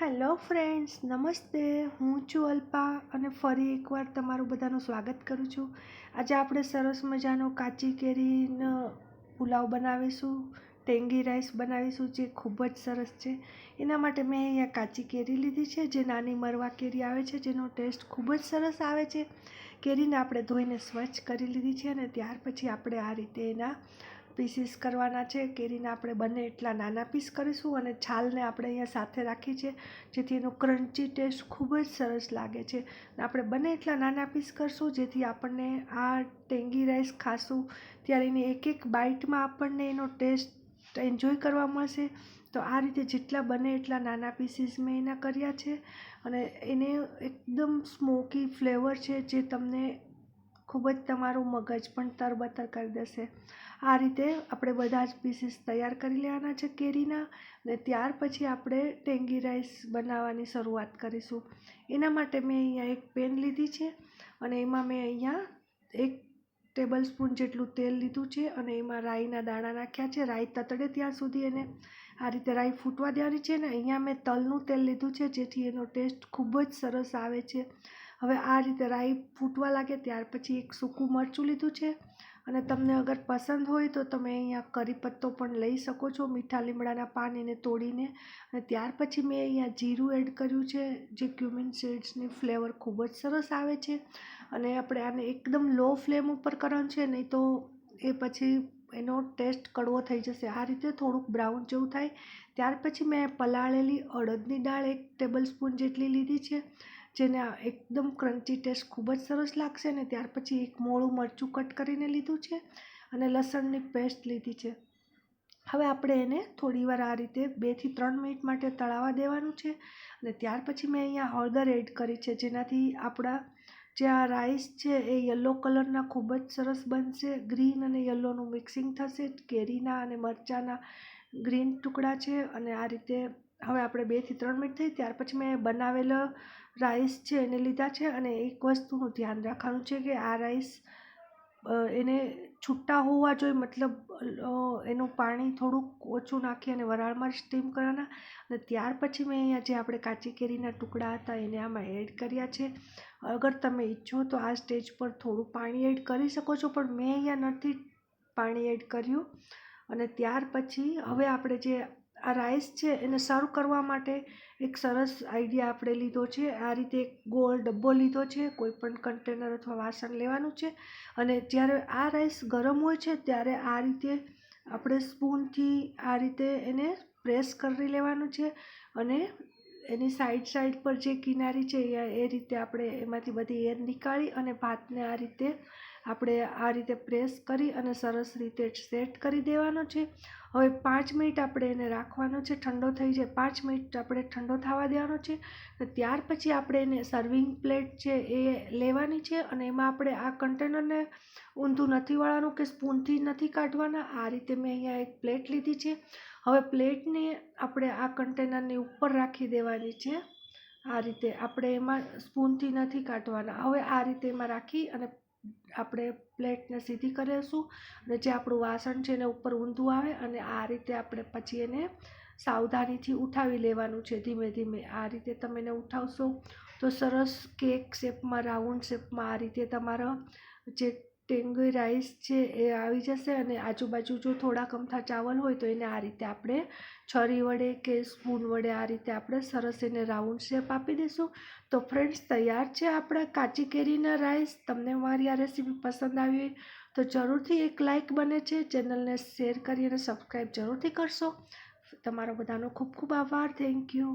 Hello friends, નમસ્તે. હું છું અલ્પા અને ફરી એકવાર તમારું બધાનું સ્વાગત કરું છું. આજે આપણે સરસ મજાનો કાચી કેરીનો પુલાવ બનાવીશું, ટેંગી રાઈસ બનાવીશું, જે ખૂબ જ સરસ છે. એના માટે મેં અહીંયા કાચી કેરી લીધી છે, જે નાની મરવા કેરી આવે છે, જેનો ટેસ્ટ ખૂબ જ સરસ આવે છે. કેરીને આપણે ધોઈને સ્વચ્છ કરી લીધી છે અને ત્યાર પછી આપણે આ રીતે એના પીસીસ કરવાના છે, કેરીના આપણે બંને એટલા નાના પીસ કરીશું અને છાલને આપણે અહીંયા સાથે રાખી છે, જેથી એનો ક્રન્ચી ટેસ્ટ ખૂબ જ સરસ લાગે છે. આપણે બંને એટલા નાના પીસ કરશું, જેથી આપણને આ ટેંગી રાઈસ ખાશું, ત્યારે એની એક એક બાઇટમાં આપણને એનો ટેસ્ટ એન્જોય કરવા મળશે. તો આ રીતે જેટલા બને એટલા નાના પીસીસ મેં એના કર્યા છે. અને એને એકદમ સ્મોકી ફ્લેવર છે, જે તમને ખૂબ જ તમારું મગજ પણ તરબતર કરી દેશે. આ રીતે આપણે બધા જ પીસીસ તૈયાર કરી લેવાના છે કેરીના અને ત્યાર પછી આપણે ટેંગી રાઈસ બનાવવાની શરૂઆત કરીશું. એના માટે મેં અહીંયા એક પેન લીધી છે અને એમાં મેં અહીંયા એક ટેબલ સ્પૂન જેટલું તેલ લીધું છે અને એમાં રાઈના દાણા નાખ્યા છે. રાઈ તતડે ત્યાં સુધી એને આ રીતે રાઈ ફૂટવા દેવાની છે ને અહીંયા મેં તલનું તેલ લીધું છે જેથી એનો ટેસ્ટ ખૂબ જ સરસ આવે છે. હવે આ રીતે રાઈ ફૂટવા લાગે ત્યાર પછી એક સૂકું મરચું લીધું છે. અને તમને અગર પસંદ હોય તો તમે અહીંયા કરી પત્તો પણ લઈ શકો છો મીઠા લીમડાના પાન એને તોડીને. અને ત્યાર પછી મેં અહીંયા જીરું એડ કર્યું છે, જે ક્યુમિન સીડ્સની ફ્લેવર ખૂબ જ સરસ આવે છે. અને આપણે આને એકદમ લો ફ્લેમ ઉપર કરવાનું છે, નહીં તો એ પછી એનો ટેસ્ટ કડવો થઈ જશે. આ રીતે થોડુંક બ્રાઉન જેવું થાય. ત્યાર પછી મેં પલાળેલી અડદની દાળ એક ટેબલ સ્પૂન જેટલી લીધી છે. જેને એકદમ ક્રન્ચી ટેસ્ટ ખૂબ જ સરસ લાગશે ને ત્યાર પછી એક મોળું મરચું કટ કરીને લીધું છે અને લસણની પેસ્ટ લીધી છે. હવે આપણે એને થોડીવાર આ રીતે બેથી ત્રણ મિનિટ માટે તળાવવા દેવાનું છે અને ત્યાર પછી મેં અહીંયા હળદર એડ કરી છે જેનાથી આપણા જે આ રાઈસ છે એ યલો કલરના ખૂબ જ સરસ બનશે, ગ્રીન અને યલોનું મિક્સિંગ થશે, કેરીના અને મરચાંના ગ્રીન ટુકડા છે અને આ રીતે હવે આપણે બેથી ત્રણ મિનિટ થઈ, ત્યાર પછી મેં બનાવેલો રાઈસ છે એને લીધા છે અને એક વસ્તુનું ધ્યાન રાખવાનું છે કે આ રાઈસ એને છૂટા હોવા જોઈએ, મતલબ એનું પાણી થોડુંક ઓછું નાખી અને વરાળમાં સ્ટીમ કરવાના. અને ત્યાર પછી મેં અહીંયા જે આપણે કાચી કેરીના ટુકડા હતા એને આમાં એડ કર્યા છે. અગર તમે ઈચ્છો તો આ સ્ટેજ પર થોડું પાણી એડ કરી શકો છો, પણ મેં અહીંયા નથી પાણી એડ કર્યું. અને ત્યાર પછી, હવે આપણે જે આ રાઈસ છે એને સર્વ કરવા માટે એક સરસ આઈડિયા આપણે લીધો છે. આ રીતે એક ગોળ ડબ્બો લીધો છે કોઈ પણ કન્ટેનર અથવા વાસણ લેવાનું છે. અને જ્યારે આ રાઈસ ગરમ હોય છે, ત્યારે આ રીતે આપણે સ્પૂનથી આ રીતે એને પ્રેસ કરી લેવાનું છે અને એની સાઈડ સાઈડ પર જે કિનારી છે, એ રીતે આપણે એમાંથી બધી એર નીકાળી અને ભાતને આ રીતે આપણે આ રીતે પ્રેસ કરી અને સરસ રીતે સેટ કરી દેવાનો છે. હવે પાંચ મિનિટ આપણે એને રાખવાનો છે. ઠંડો થઈ જાય પાંચ મિનિટ આપણે ઠંડો થવા દેવાનો છે. ત્યાર પછી આપણે એને સર્વિંગ પ્લેટ છે એ લેવાની છે અને એમાં આપણે આ કન્ટેનરને ઊંધું નથી વાળવાનું કે સ્પૂનથી નથી કાઢવાના, આ રીતે મેં અહીંયા એક પ્લેટ લીધી છે. હવે પ્લેટને આપણે આ કન્ટેનરની ઉપર રાખી દેવાની છે. આ રીતે આપણે એમાં સ્પૂનથી નથી કાઢવાના. હવે આ રીતે એમાં રાખી અને આપણે પ્લેટને સીધી કરીશું અને જે આપણું વાસણ છે એને ઉપર ઊંધું આવે અને આ રીતે આપણે પછી એને સાવધાનીથી ઉઠાવી લેવાનું છે ધીમે ધીમે. આ રીતે તમે એને ઉઠાવશો તો સરસ કેક શેપમાં, રાઉન્ડ શેપમાં આ રીતે તમારા જે ટેંગી રાઈસ છે એ આવી જશે અને આજુબાજુ જો થોડા કમથા ચાવલ હોય તો એને આ રીતે આપણે છરી વડે કે સ્પૂન વડે આ રીતે આપણે સરસ એને રાઉન્ડ શેપ આપી દઈશું તો ફ્રેન્ડ્સ, તૈયાર છે આપણા કાચી કેરીના રાઈસ? તમને મારી આ રેસીપી પસંદ આવી હોય તો જરૂરથી એક લાઇક બને છે, ચેનલને શેર કરી અને સબસ્ક્રાઈબ જરૂરથી કરશો. તમારો બધાનો ખૂબ ખૂબ આભાર. Thank you.